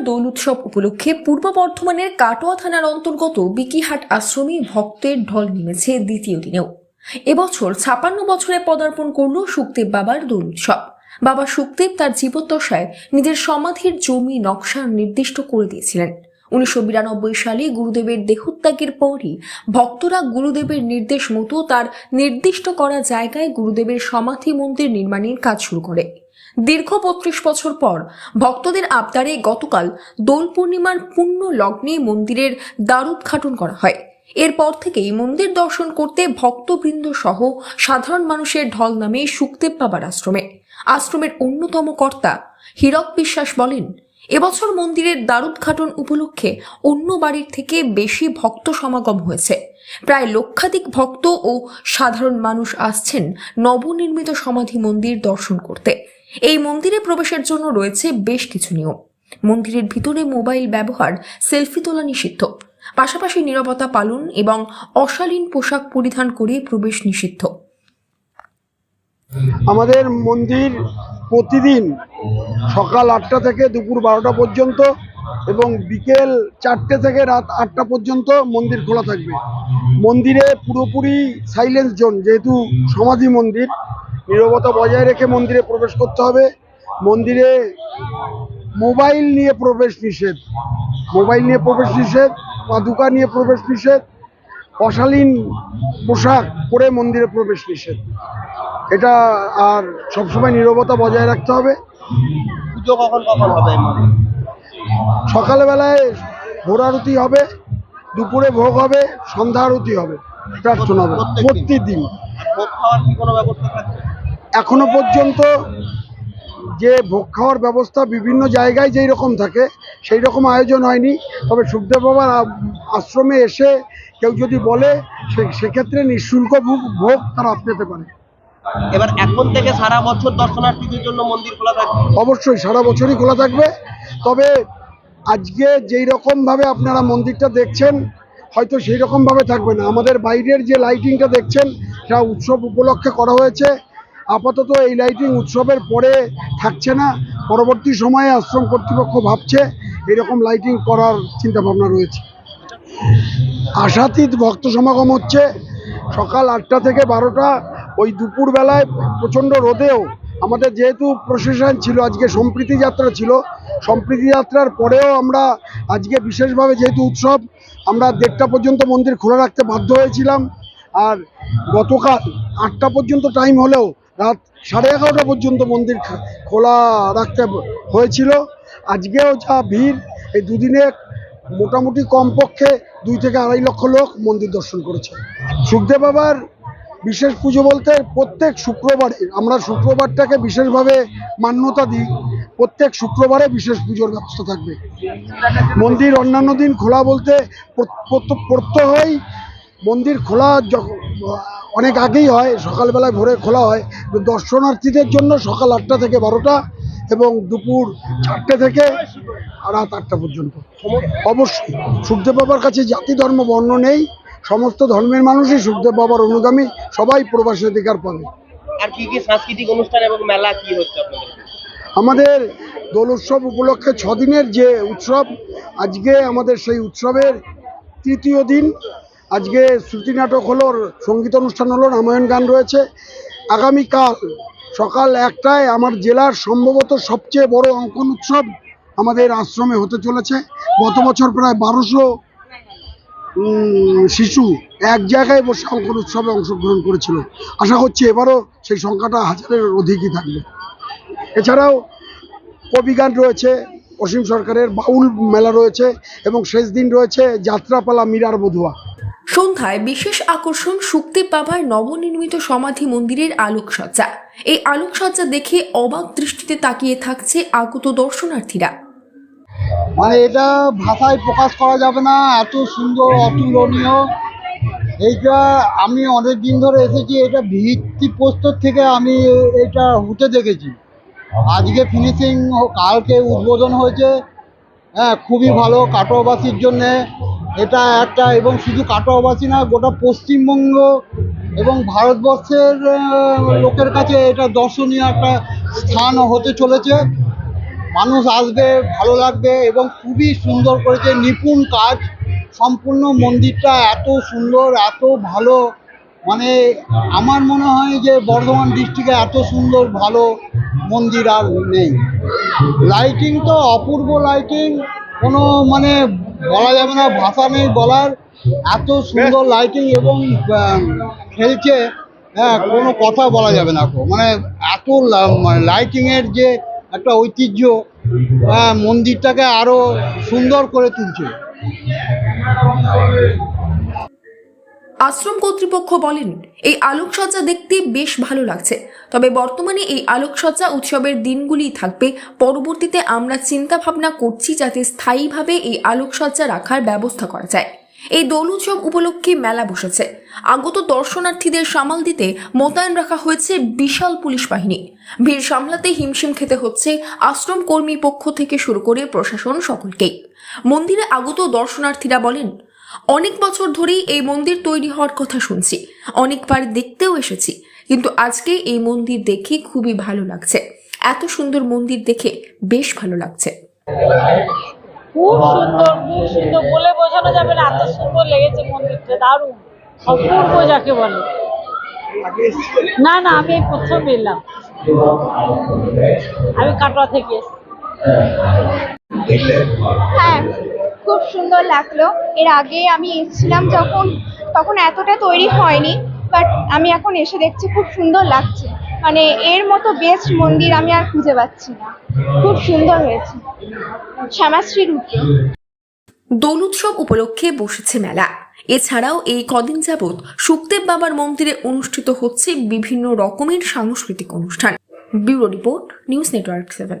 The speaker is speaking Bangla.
দোল উৎসব উপলক্ষে পূর্ব বর্ধমানের কাটোয়া থানার অন্তর্গত বিকিহাট আশ্রমে ভক্তের ঢল নেমেছে দ্বিতীয় দিনেও। এবছর ছাপান্ন বছরে পদার্পণ করল সুখদেব বাবার দোল উৎসব। বাবা সুখদেব তার জীবদ্দশায় নিজের সমাধির জমি নকশা নির্দিষ্ট করে দিয়েছিলেন। উনিশশো বিরানব্বই সালে গুরুদেবের দেহত্যাগের পরই ভক্তরা গুরুদেবের নির্দেশ মতো তার নির্দিষ্ট করা জায়গায় গুরুদেবের সমাধি মন্দির নির্মাণের কাজ শুরু করে। দীর্ঘ বত্রিশ বছর পর ভক্তদের আবদারে গতকাল দোল পূর্ণিমার পুণ্য লগ্নে মন্দিরের দ্বারোদ্ঘাটন করা হয়। এরপর থেকেই মন্দির দর্শন করতে ভক্তবৃন্দ সহ সাধারণ মানুষের ঢল নামে সুখদেব বাবার আশ্রমে। আশ্রমের অন্যতম কর্তা হীরক বিশ্বাস বলেন, এবছর মন্দিরের দ্বারোদ্ঘাটন উপলক্ষে অন্য বাড়ির থেকে বেশি ভক্ত সমাগম হয়েছে। প্রায় লক্ষাধিক ভক্ত ও সাধারণ মানুষ আসছেন নবনির্মিত সমাধি মন্দির দর্শন করতে। এই মন্দিরে প্রবেশের জন্য রয়েছে বেশ কিছু নিয়ম। মন্দিরের ভিতরে মোবাইল ব্যবহার, সেলফি তোলা নিষিদ্ধ। পাশাপাশি নিরবতা পালন এবং অশালীন পোশাক পরিধান করে প্রবেশ নিষিদ্ধ। আমাদের মন্দির প্রতিদিন সকাল আটটা থেকে দুপুর বারোটা পর্যন্ত এবং বিকেল চারটে থেকে রাত আটটা পর্যন্ত মন্দির খোলা থাকবে। মন্দিরে পুরোপুরি সাইলেন্স জোন যেহেতু সমাধি মন্দির নীরবতা বজায় রেখে মন্দিরে প্রবেশ করতে হবে। মন্দিরে মোবাইল নিয়ে প্রবেশ নিষেধ। মোবাইল নিয়ে প্রবেশ নিষেধ পাদুকা নিয়ে প্রবেশ নিষেধ অশালীন পোশাক পরে মন্দিরে প্রবেশ নিষেধ। এটা আর সবসময় নীরবতা বজায় রাখতে হবে। পুজো কখন কখন হবে সকালবেলায় ভোরারতি হবে দুপুরে ভোগ হবে সন্ধ্যা আরতি হবে প্রার্থনা হবে? প্রতিদিন। ভোগ খাওয়ার কি কোনো ব্যবস্থা থাকবে এখনও পর্যন্ত যে ভোগ খাওয়ার ব্যবস্থা বিভিন্ন জায়গায় যেই রকম থাকে সেই রকম আয়োজন হয়নি। তবে সুখদেব বাবার আশ্রমে এসে কেউ যদি বলে সে- সেক্ষেত্রে নিঃশুল্ক ভোগ- ভোগ তারা পেতে পারে। এবার এখন থেকে সারা বছর দর্শনার্থীদের জন্য মন্দির খোলা থাকবে? অবশ্যই সারা বছরই খোলা থাকবে। তবে আজকে যেই রকমভাবে আপনারা মন্দিরটা দেখছেন হয়তো সেই রকমভাবে থাকবে না। আমাদের বাইরের যে লাইটিংটা দেখছেন সেটা উৎসব উপলক্ষে করা হয়েছে। আপাতত এই লাইটিং উৎসবের পরে থাকছে না। পরবর্তী সময়ে আশ্রম কর্তৃপক্ষ ভাবছে এরকম লাইটিং করার চিন্তা ভাবনা রয়েছে। আশাতীত ভক্ত সমাগম হচ্ছে সকাল আটটা থেকে বারোটা। ওই দুপুরবেলায় প্রচণ্ড রোদেও আমাদের যেহেতু প্রসেশন ছিল, আজকে সম্প্রীতি যাত্রা ছিল, সম্প্রীতি যাত্রার পরেও আমরা আজকে বিশেষভাবে যেহেতু উৎসব, আমরা দেড়টা পর্যন্ত মন্দির খোলা রাখতে বাধ্য হয়েছিলাম। আর গতকাল আটটা পর্যন্ত টাইম হলেও রাত সাড়ে এগারোটা পর্যন্ত মন্দির খোলা রাখতে হয়েছিল। আজকেও যা ভিড়, এই দুদিনে মোটামুটি কমপক্ষে দুই থেকে আড়াই লক্ষ লোক মন্দির দর্শন করেছে। সুখদেব বাবার বিশেষ পুজো বলতে প্রত্যেক শুক্রবারে, আমরা শুক্রবারটাকে বিশেষভাবে মান্যতা দিই, প্রত্যেক শুক্রবারে বিশেষ পুজোর ব্যবস্থা থাকবে। মন্দির অন্যান্য দিন খোলা বলতে প্র- প্রত- প্রত্যহই মন্দির খোলা যখন অনেক আগেই হয় সকালবেলায় ভোরে খোলা হয়। দর্শনার্থীদের জন্য সকাল আটটা থেকে বারোটা এবং দুপুর চারটে থেকে রাত আটটা পর্যন্ত। অবশ্যই সুখদেব বাবার কাছে জাতি ধর্ম বর্ণ নেই। সমস্ত ধর্মের মানুষই সুখদেব বাবার অনুগামী। সবাই প্রবাসী অধিকার পাবে। আর কি কি সাংস্কৃতিক অনুষ্ঠান এবং মেলা কি হচ্ছে আমাদের দোল উৎসব উপলক্ষে ছদিনের যে উৎসব আজকে আমাদের সেই উৎসবের তৃতীয় দিন। আজকে শ্রুতি নাটক হলো, সংগীত অনুষ্ঠান হলো, রামায়ণ গান রয়েছে। আগামীকাল সকাল একটায় আমার জেলার সম্ভবত সবচেয়ে বড় অঙ্কন উৎসব আমাদের আশ্রমে হতে চলেছে। গত বছর প্রায় বারোশো শিশু এক জায়গায় বসে অঙ্কন উৎসবে অংশগ্রহণ করেছিল। আশা করছি এবারও সেই সংখ্যাটা হাজারের অধিকই থাকবে। এছাড়াও কবিগান রয়েছে, অসীম সরকারের বাউল মেলা রয়েছে এবং শেষ দিন রয়েছে যাত্রাপালা মীরার বধুয়া। সন্ধ্যায় বিশেষ আকর্ষণ সুখদেব বাবার নবনির্মিত সমাধি মন্দিরের আলোকসজ্জা। এই আলোকসজ্জা দেখে অবাক দৃষ্টিতে তাকিয়ে থাকছে আগত দর্শনার্থীরা। মানে এটা ভাষায় প্রকাশ করা যাবে না, এত সুন্দর, অতুলনীয়। এইটা আমি অনেক দিন ধরে এসেছি, এটা ভিত্তি প্রস্তর থেকে আমি এটা হতে দেখেছি। আজকে ফিনিশিং কালকে উদ্বোধন হয়েছে। হ্যাঁ খুবই ভালো কাটোয়াবাসীর জন্যে। এটা একটা এবং শুধু কাটোয়াবাসী না, গোটা পশ্চিমবঙ্গ এবং ভারতবর্ষের লোকের কাছে এটা দর্শনীয় একটা স্থান হতে চলেছে। মানুষ আসবে, ভালো লাগবে এবং খুবই সুন্দর করেছে। নিপুণ কাজ, সম্পূর্ণ মন্দিরটা এত সুন্দর, এত ভালো। মানে আমার মনে হয় যে বর্ধমান ডিস্ট্রিক্টে এত সুন্দর, ভালো মন্দির আর নেই। লাইটিং তো অপূর্ব লাইটিং কোনো মানে বলা যাবে না, ভাষা নেই বলার, এত সুন্দর লাইটিং এবং খেলছে হ্যাঁ কোনো কথা বলা যাবে না মানে এত লাইটিংয়ের যে একটা ঐতিহ্য হ্যাঁ মন্দিরটাকে আরও সুন্দর করে তুলছে। আশ্রম কর্তৃপক্ষ বলেন, এই আলোকসজ্জা দেখতে বেশ ভালো লাগছে। তবে বর্তমানে এই আলোকসজ্জা উৎসবের দিনগুলি থাকবে। পরবর্তীতে আমরা চিন্তা ভাবনা করছি যাতে স্থায়ীভাবে এই আলোকসজ্জা রাখার ব্যবস্থা করা যায়। এই দোল উৎসব উপলক্ষে মেলা বসেছে। আগত দর্শনার্থীদের সামাল দিতে মোতায়েন রাখা হয়েছে বিশাল পুলিশ বাহিনী। ভিড় সামলাতে হিমশিম খেতে হচ্ছে আশ্রম কর্মী পক্ষ থেকে শুরু করে প্রশাসন সকলকেই। মন্দিরে আগত দর্শনার্থীরা বলেন অনেক বছর ধরেই এই মন্দির তৈরি হওয়ার কথা শুনছি। অনেকবার দেখতেও এসেছি। কিন্তু আজকে এই মন্দির দেখে খুবই ভালো লাগছে। এত সুন্দর মন্দির দেখে বেশ ভালো লাগছে। খুব সুন্দর খুব সুন্দর। বলে বোঝানো যাবে না এত সুন্দর লেগেছে মন্দিরটা দারুণ। অপূর্ব যাকে বলে। না না আমি এই প্রথম এলাম। আমি কাটোয়া থেকে হ্যাঁ। খুব সুন্দর লাগল। এর আগে আমি এসেছিলাম যখন, তখন এতটা তৈরি হয়নি বাট আমি এখন এসে দেখছি খুব সুন্দর লাগছে। মানে এর মতো বেস্ট মন্দির আমি আর খুঁজে পাচ্ছি না। খুব সুন্দর হয়েছে। শ্যামাশ্রীর উদ্যোগ দোল উৎসব উপলক্ষে বসেছে মেলা। এছাড়াও এই কদিন যাবৎ সুখদেব বাবার মন্দিরে অনুষ্ঠিত হচ্ছে বিভিন্ন রকমের সাংস্কৃতিক অনুষ্ঠান। Bureau report, news network seven.